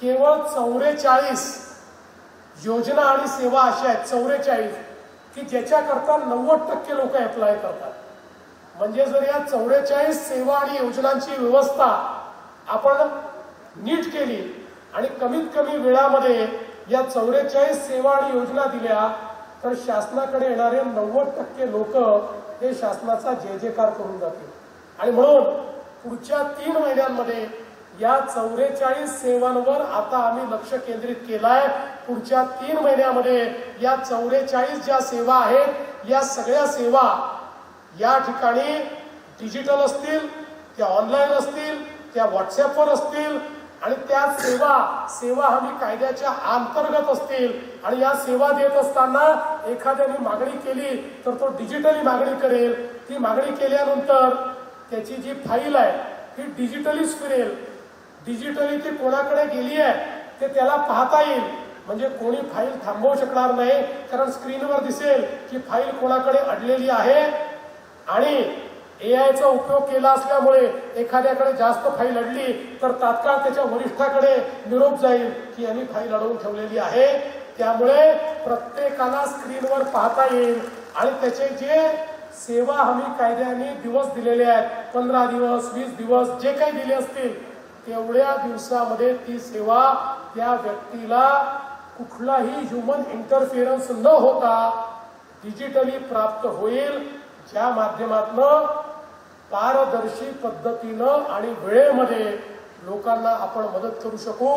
केवळ चौवेचाळीस योजना आणि सेवा अशा आहेत चौवेचाळीस की ज्याच्याकरता नव्वद टक्के लोक अप्लाय करतात. म्हणजे जर या चौवेचाळीस सेवा आणि योजनांची व्यवस्था आपण नीट केली आणि कमीत कमी वेळामध्ये या चौवेचाळीस सेवा आणि योजना दिल्या तर शासनाकडे येणारे नव्वद टक्के लोक हे शासनाचा जय जयकार करून जातील. आणि म्हणून पुढच्या तीन महिन्यांमध्ये या चौवेचाळीस सेवांवर आता आम्ही लक्ष केंद्रित केलाय. पुढच्या तीन महिन्यामध्ये या चौवेचाळीस ज्या सेवा आहेत या सगळ्या सेवा या ठिकाणी डिजिटल असतील त्या ऑनलाईन असतील त्या व्हॉट्सॲपवर असतील आणि त्या सेवा सेवा हमी कायद्याच्या अंतर्गत असतील. आणि या सेवा देत असताना एखाद्याने मागणी केली तर तो डिजिटली मागणी करेल. ती मागणी केल्यानंतर त्याची जी फाईल आहे ती डिजिटलीच फिरेल. डिजिटली ती कोणाकडे गेली आहे ते त्याला पाहता येईल. म्हणजे कोणी फाईल थांबवू शकणार नाही कारण स्क्रीनवर दिसेल की फाईल कोणाकडे अडलेली आहे. आणि ए आयचा उपयोग केला असल्यामुळे एखाद्याकडे जास्त फाईल अडली तर तात्काळ त्याच्या वरिष्ठाकडे निरोप जाईल की यांनी फाईल अडवून ठेवलेली आहे. त्यामुळे प्रत्येकाला स्क्रीनवर पाहता येईल. आणि त्याचे जे सेवा हमी कायद्याने दिवस दिलेले आहेत पंधरा दिवस वीस दिवस जे काही दिले असतील तेवढ्या दिवसामध्ये ती सेवा त्या व्यक्तीला कुठलाही ह्युमन इंटरफिअरन्स न होता डिजिटली प्राप्त होईल ज्या माध्यमातनं पारदर्शी पद्धतीनं आणि वेळेमध्ये लोकांना आपण मदत करू शकू.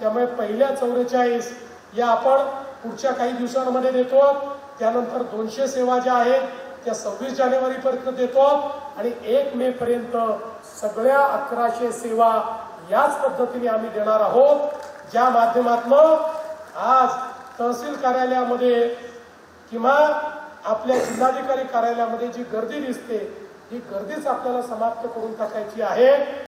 त्यामुळे पहिल्या चौवेचाळीस या आपण पुढच्या काही दिवसांमध्ये देतो. त्यानंतर दोनशे सेवा ज्या आहेत त्या सव्वीस जानेवारीपर्यंत देतो. आणि एक मे पर्यंत सगळ्या अकराशे सेवा याच पद्धतीने आम्ही देणार आहोत. ज्या माध्यमातनं आज तहसील कार्यालयामध्ये किंवा आपल्या जिल्हाधिकारी कार्यालयामध्ये जी गर्दी दिसते ही गर्दीच आपल्याला समाप्त करून टाकायची आहे.